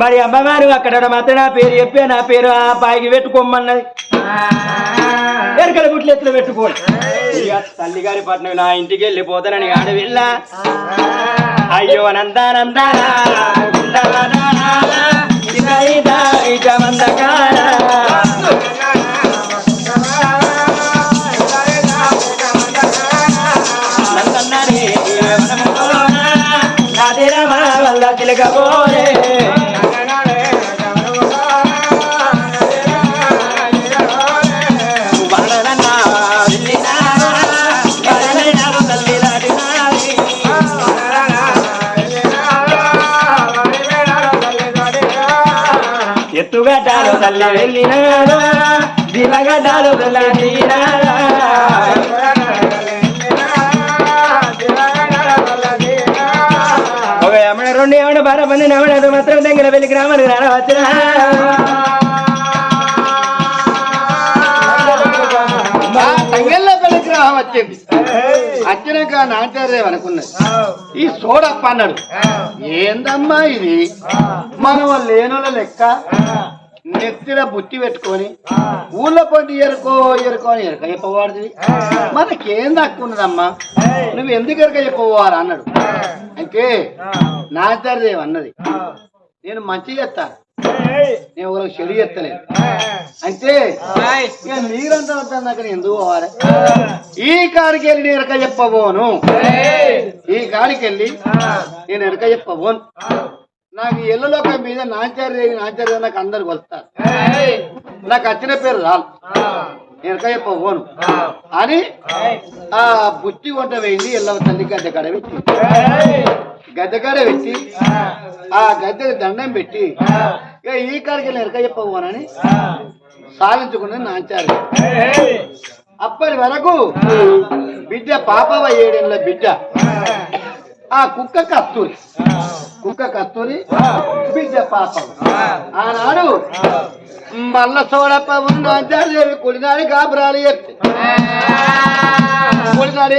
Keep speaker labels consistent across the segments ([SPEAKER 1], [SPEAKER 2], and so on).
[SPEAKER 1] మరి అమ్మవారు అక్కడ మాత్రం నా పేరు చెప్పి నా పేరు ఆ పాయికి పెట్టుకోమన్నది. ఎరకల గుట్లు ఎత్తులు పెట్టుకోండి ఇక తల్లిగారి పట్నం నా ఇంటికి వెళ్ళిపోతానని ఆడ వెళ్ళ. అయ్యో నందానందాన తిలకపోరే వనరన్నా ఎత్తుగడ్డాలు తల్లి వెళ్ళినారా? దిలగడ్డాలు వెళ్ళినారా? ఒక ఎమడ రెండు ఎమడ బార మంది అది మాత్రం దగ్గర వెళ్ళి గ్రామానికి రాన వచ్చిన?
[SPEAKER 2] మా గ్రామం పెళ్ళి వచ్చినాక నాచార్యం అనుకున్నది. ఈ సోడప్ప అన్నాడు. ఏందమ్మా ఇది? మనం లేనుల లెక్క. నెత్తిన బుట్టి పెట్టుకొని ఊళ్ళో పొట్టి ఎరుకో ఎరుకో అని ఎరక చెప్పవాడిది మనకేం దక్కున్నదమ్మా నువ్వు ఎందుకు ఎరక చెప్పవారు అన్నాడు. అంటే నాచార్యం అన్నది. నేను మంచి చేస్తాను నేను ఒకరికి చెడు చేస్తలేదు అంటే ఇక నీరంతా వస్తాను నాకు ఎందుకు పోవాలి? ఈ కాడికి వెళ్ళి నేను ఎరక చెప్పబోను. ఈ కాడికి వెళ్ళి నేను ఎరక చెప్పబోను. నాకు ఎల్లలోక మీద నాచార్య నాచార్య నాకు అందరికి వస్తారు నాకు వచ్చిన పేరు రాలు నేను ఎరక చెప్పబోను. అని ఆ బుట్టి వంట వేయింది ఎల్లవ తల్లి గద్దె కాడ పెట్టి గద్దెకారే పెట్టి ఆ గద్దెకి దండం పెట్టి ఈ కాడికి వెళ్ళి ఎరక చెప్పబోనని సాధించుకుని నాంచారు అప్పటి వరకు బిడ్డ పాపవ ఏడేళ్ళ బిడ్డ. ఆ కుక్క కస్తూరి. కుక్క కస్తూరి బిడ్డ పాపం. ఆనాడు మల్ల సోడప్ప ఉన్న ఆచార్యవి కుడినాడి గాబరాలు ఎత్తి. కుడినాడి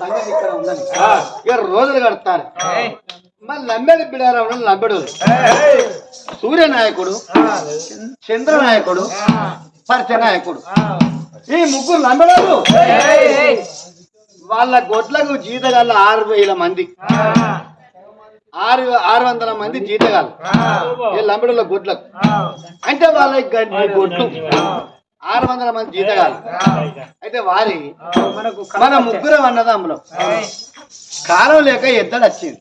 [SPEAKER 2] సంగతి ఇక్కడ ఉందని ఇక రోజులు కడతారు మరి లంబెడి బిడారావు లంబెడు. సూర్యనాయకుడు చంద్రనాయకుడు పరిచయనాయకుడు ఈ ముగ్గురు లంబడాలు వాళ్ళ గొడ్లకు జీతగాళ్ళు ఆరు వేల మంది. ఆరు ఆరు వందల మంది జీతగాళ్ళు. ఈ లంబడుల గొడ్లకు. అంటే వాళ్ళ గడ్డి గొడ్లు. ఆరు వందల మంది జీతగాళ్ళు. అయితే వారి మన ముగ్గురు అన్నదమ్ములు. కాలం లేక ఎద్దడు వచ్చింది.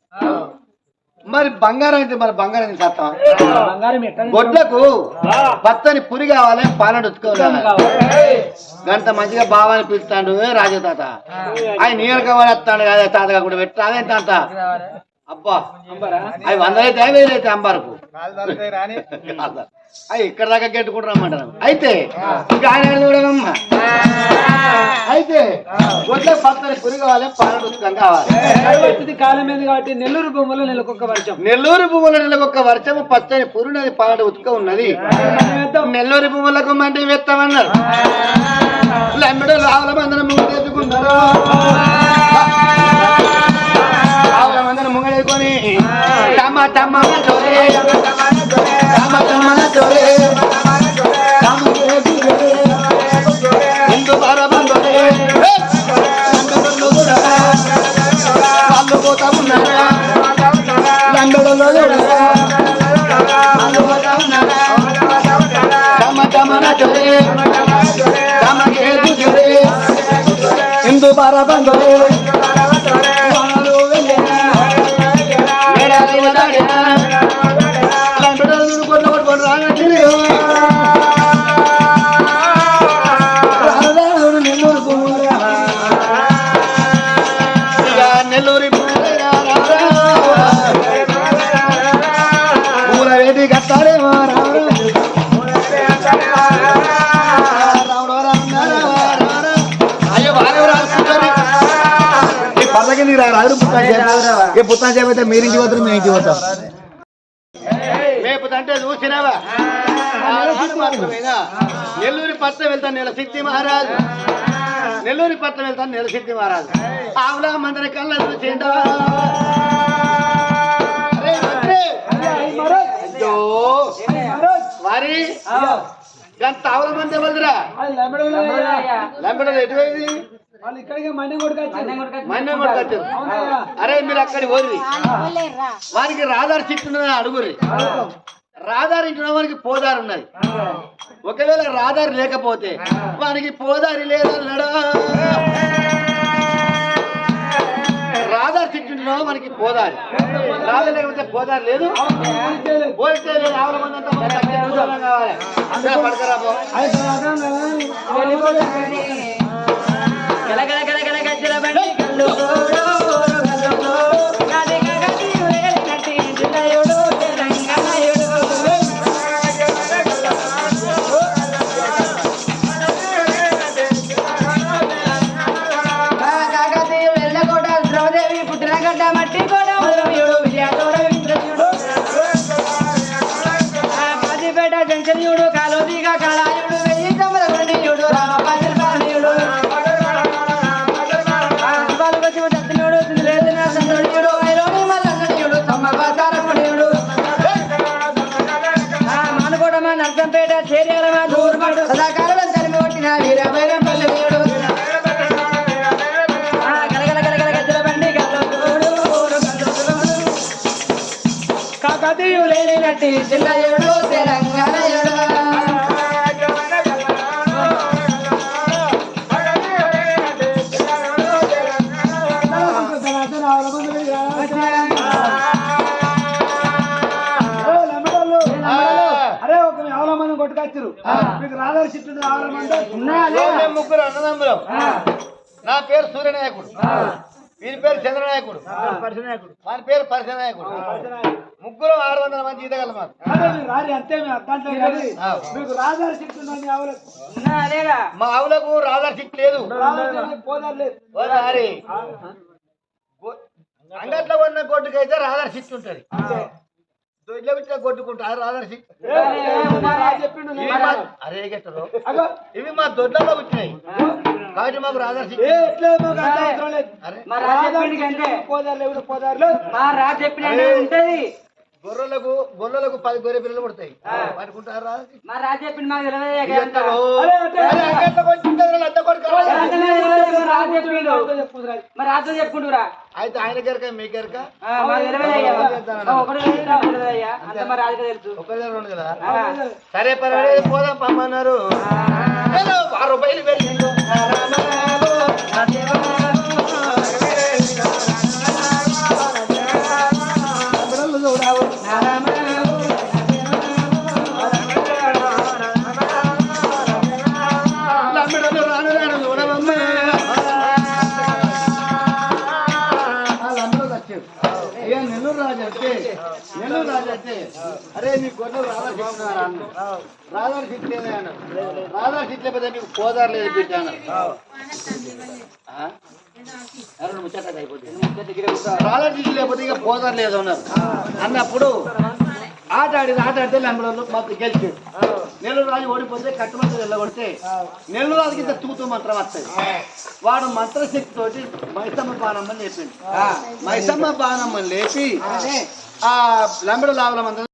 [SPEAKER 2] మరి బంగారం అయితే మరి బంగారం సత్తం గొడ్లకు పచ్చని పురి కావాలి పాలన ఉతుకోవాలి గంట మంచిగా బావాని పిలుస్తాడు "ఏ రాజా తాత? ఆయన నీరు కావాలి వస్తాడు కదా తాతగా కూడా పెట్టు అదేంత అంత అబ్బా అవి వందలైతే వేలైతే అంబారకు. అవి ఇక్కడ దాకా గెట్టుకుంటారమ్మంటారు అయితే ఇంకా ఆయన చూడమమ్మా అయితే గొడ్ల పచ్చని పురి కావాలి పాలన ఉతుకం కావాలి.
[SPEAKER 3] వచ్చింది కాలం మీద కాబట్టి నెల్లూరు బొమ్మలో నెలకొక వర్షం.
[SPEAKER 2] నెల్లూరు భూముల నెలకొక్క వర్షము పచ్చని పురునది పాడు ఉతుక ఉన్నది. నెల్లూరు భూములకు మండి వెత్తమన్నారు లెమ్మిడు రావుల మందన ముంగెత్తుకున్నారు రావుల తమ తమ దొరే తమ తమ దొరే హిందూ పరమం దొరే వాళ్ళు పోతా ఉన్నారా లండలో వాళ్ళు పోతా ఉన్నారా తమ తమ దొరే తమ కేదు దొరే పుత్తాన్ ఏ పుత్తాన్ చేపైతే మీరు ఇంటికి పోతారు మేము ఇంటికి పోతాం. మేపుతంటే చూసినావా నెల్లూరి పట్నం వెళ్తాను నెల సిద్ధి మహారాజు. నెల్లూరి పట్నం వెళ్తాను నెల సిద్ధి మహారాజు. ఆవులా మందరి కళ్ళ చూసిండా వారి. గంత ఆవుల మంది
[SPEAKER 3] లంబడోలు
[SPEAKER 2] లంబడలు ఎటువైంది?
[SPEAKER 3] వాళ్ళు ఇక్కడికి
[SPEAKER 2] మన్నే అరే మీరు అక్కడికి పోరి వారికి రాధార్ చిట్టు ఉన్నదని అడుగురి రాధార్ ఇంటి వానికి పోదారు ఉన్నది. ఒకవేళ రాధార్ లేకపోతే వానికి పోదారి లేదన్నాడా? రాధార్ చిట్టు మనకి పోదారి. రాధా లేకపోతే పోదారి లేదు. పోలిస్తే లేదు. ఆవుల మంది అంతా మనకి తగ్గే దూరం కావాలి అంతే పడకరా
[SPEAKER 4] మానుకోవడమా నర్సంపేట చేరియాలమా దూరమాడు సదాకాలం తరిమి కొట్టిన వీరభైరం పల్లెయుడు గలగల గలగల గజ్జల ఏడు గల్లు
[SPEAKER 2] ముగ్గురు అన్నదమ్ములం. నా పేరు సూర్యనాయకుడు. వీరి పేరు చంద్రనాయకుడు. వాని పేరు పరిశనాయకుడు. ముగ్గురు ఆరు వందల మంది ఈతగల మాకు.
[SPEAKER 3] అదే మీరు రారి అంతే మీ ఆవులకు.
[SPEAKER 2] రాధార్ లేదు. అంగట్లో ఉన్న గొడ్డుకైతే రాధార్ చిట్ ఉంటది. చిట్
[SPEAKER 3] చెప్పిండు
[SPEAKER 2] ఇవి మా అరే గెట్టరు
[SPEAKER 3] అగో.
[SPEAKER 2] ఇవి మా దొడ్లలో వచ్చినాయి. కాబట్టి మాకు
[SPEAKER 3] అవసరం లేదు
[SPEAKER 2] అరే.
[SPEAKER 4] మా రాజు చెప్పినట్టే ఉంటది.
[SPEAKER 2] గొర్రెలకు గొర్రెలకు పది గొర్రె పిల్లలు పుడతాయి. పట్టుకుంటారు
[SPEAKER 4] మా రాజు మాకు తెలియదు రాజు చెప్పుకుంటురా.
[SPEAKER 2] అయితే ఆయన గెరక మీ గెరక?
[SPEAKER 4] తెలియదు అయ్యా మా ఒకటి తెలియదు,
[SPEAKER 2] నెల్లూరు రాజు నెల్లూరు రాజు అంటే అరే నీ గొడ్డలు రాధా చెప్తున్నారా అన్న రాధా చిట్లేదే రాధా పెద్ద నీకు పోదారు లేదు పెట్టాను? ముచ్చట అయిపోతుంది రాధా చిట్లు లేకపోతే ఇక పోదారు లేదు అన్నారు అన్నప్పుడు ఆట ఆడింది ఆట ఆడితే లంబడోళ్ళు మాకు గెలిచాడు నెల్లూరు రాజు ఓడిపోతే కట్టుమంత్రి వెళ్ళగొడితే నెల్లూరు రాజుకి ఇంత తూతూ మంత్రం వస్తుంది వాడు మంత్రశక్తి తోటి మైసమ్మ బాణమ్మని లేపిండు. మైసమ్మ బాణమ్మని లేపి ఆ లంబడ లావుల మంత్రం